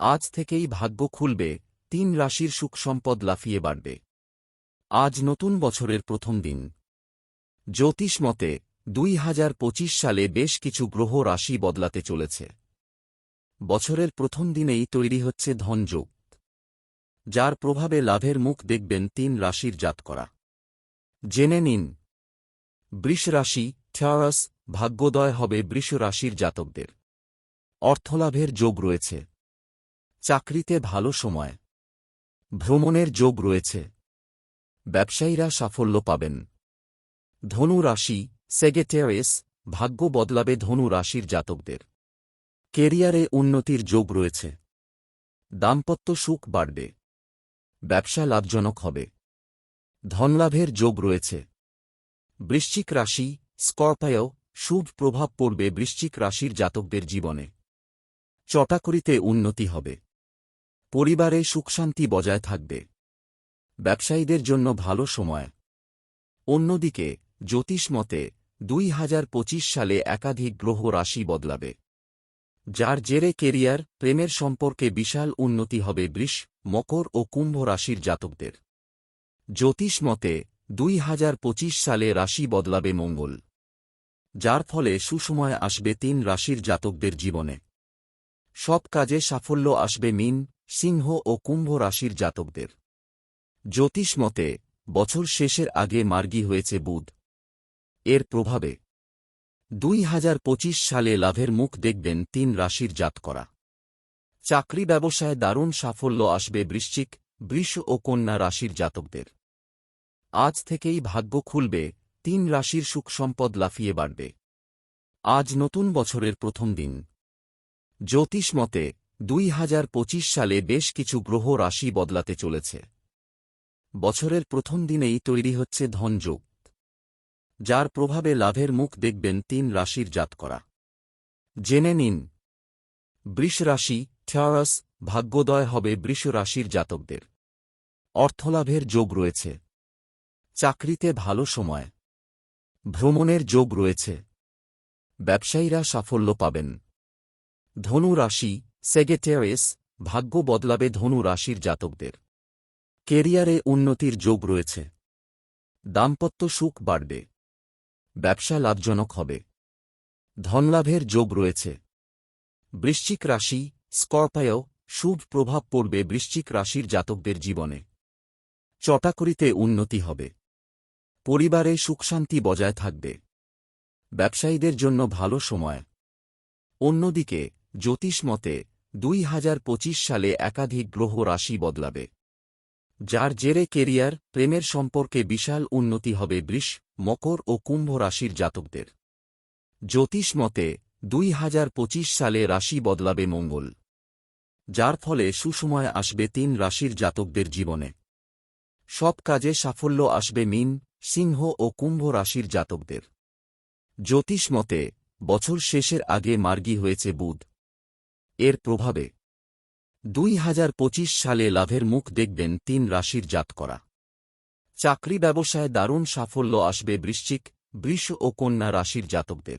আজ থেকেই ভাগ্য খুলবে, তিন রাশির সুখ সম্পদ লাফিয়ে বাড়বে। আজ নতুন বছরের প্রথম দিন। জ্যোতিষ মতে, দুই হাজার পঁচিশ সালে বেশ কিছু গ্রহ রাশি বদলাতে চলেছে। বছরের প্রথম দিনেই তৈরি হচ্ছে ধনযোগ যার প্রভাবে লাভের মুখ দেখবেন তিন রাশির জাত করা জেনে নিন। বৃষ রাশি ভাগ্যোদয় হবে বৃষ রাশির জাতকদের। অর্থলাভের যোগ রয়েছে। চাকরিতে ভালো সময়। ভ্রমণের যোগ রয়েছে। ব্যবসায়ীরা সাফল্য পাবেন। ধনু রাশি সেগেটেরিস ভাগ্য বদলাবে ধনু রাশির জাতকদের। কেরিয়ারে উন্নতির যোগ রয়েছে। দাম্পত্য সুখ বাড়বে। ব্যবসা লাভজনক হবে। ধনলাভের যোগ রয়েছে। বৃশ্চিক রাশি স্কর্পায় শুভ প্রভাব পড়বে বৃশ্চিক রাশির জাতকদের জীবনে। চটাকরিতে উন্নতি হবে। পরিবারে সুখশান্তি বজায় থাকবে। ব্যবসায়ীদের জন্য ভালো সময়। অন্যদিকে, জ্যোতিষ মতে, দুই হাজার পঁচিশ সালে একাধিক গ্রহ রাশি বদলাবে। যার জেরে কেরিয়ার, প্রেমের সম্পর্কে বিশাল উন্নতি হবে বৃষ, মকর ও কুম্ভ রাশির জাতকদের। জ্যোতিষ মতে, দুই হাজার পঁচিশ সালে রাশি বদলাবে মঙ্গল। যার ফলে সুসময় আসবে তিন রাশির জাতকদের জীবনে। সব কাজে সাফল্য আসবে মিন সিংহ ও কুম্ভ রাশির জাতকদের। জ্যোতিষ মতে, বছর শেষের আগে মার্গী হয়েছে বুধ। এর প্রভাবে দুই হাজার পঁচিশ সালে লাভের মুখ দেখবেন তিন রাশির জাত করা চাকরি ব্যবসায় দারুণ সাফল্য আসবে বৃশ্চিক, বৃষ ও কন্যা রাশির জাতকদের। আজ থেকেই ভাগ্য খুলবে, তিন রাশির সুখ সম্পদ লাফিয়ে বাড়বে। আজ নতুন বছরের প্রথম দিন। জ্যোতিষ মতে দুই হাজার পঁচিশ সালে বেশ কিছু গ্রহ রাশি বদলাতে চলেছে। বছরের প্রথম দিনেই তৈরি হচ্ছে ধনযোগ যার প্রভাবে লাভের মুখ দেখবেন তিন রাশির জাত করা জেনে নিন, বৃষ রাশি ভাগ্যোদয় হবে বৃষ রাশির জাতকদের। অর্থলাভের যোগ রয়েছে। চাকরিতে ভালো সময়। ভ্রমণের যোগ রয়েছে। ব্যবসায়ীরা সাফল্য পাবেন। ধনু রাশি সেগেটেরিস ভাগ্য বদলাবে ধনু রাশির জাতকদের। কেরিয়ারে উন্নতির যোগ রয়েছে। দাম্পত্য সুখ বাড়বে। ব্যবসা লাভজনক হবে। ধনলাভের যোগ রয়েছে। বৃশ্চিক রাশি স্কর্পায় শুভ প্রভাব পড়বে বৃশ্চিক রাশির জাতকদের জীবনে। চটাকরিতে উন্নতি হবে। পরিবারে সুখশান্তি বজায় থাকবে। ব্যবসায়ীদের জন্য ভালো সময়। অন্যদিকে, জ্যোতিষ মতে দুই হাজার পঁচিশ সালে একাধিক গ্রহ রাশি বদলাবে। যার জেরে কেরিয়ার, প্রেমের সম্পর্কে বিশাল উন্নতি হবে বৃষ, মকর ও কুম্ভ রাশির জাতকদের। জ্যোতিষ মতে, দুই হাজার পঁচিশ সালে রাশি বদলাবে মঙ্গল। যার ফলে সুসময় আসবে তিন রাশির জাতকদের জীবনে। সব কাজে সাফল্য আসবে মিন, সিংহ ও কুম্ভ রাশির জাতকদের। জ্যোতিষ মতে, বছর শেষের আগে মার্গী হয়েছে বুধ। এর প্রভাবে। দুই হাজার পঁচিশ সালে লাভের মুখ দেখবেন তিন রাশির জাত করা চাকরি ব্যবসায় দারুণ সাফল্য আসবে বৃশ্চিক, বৃষ ও কন্যা রাশির জাতকদের।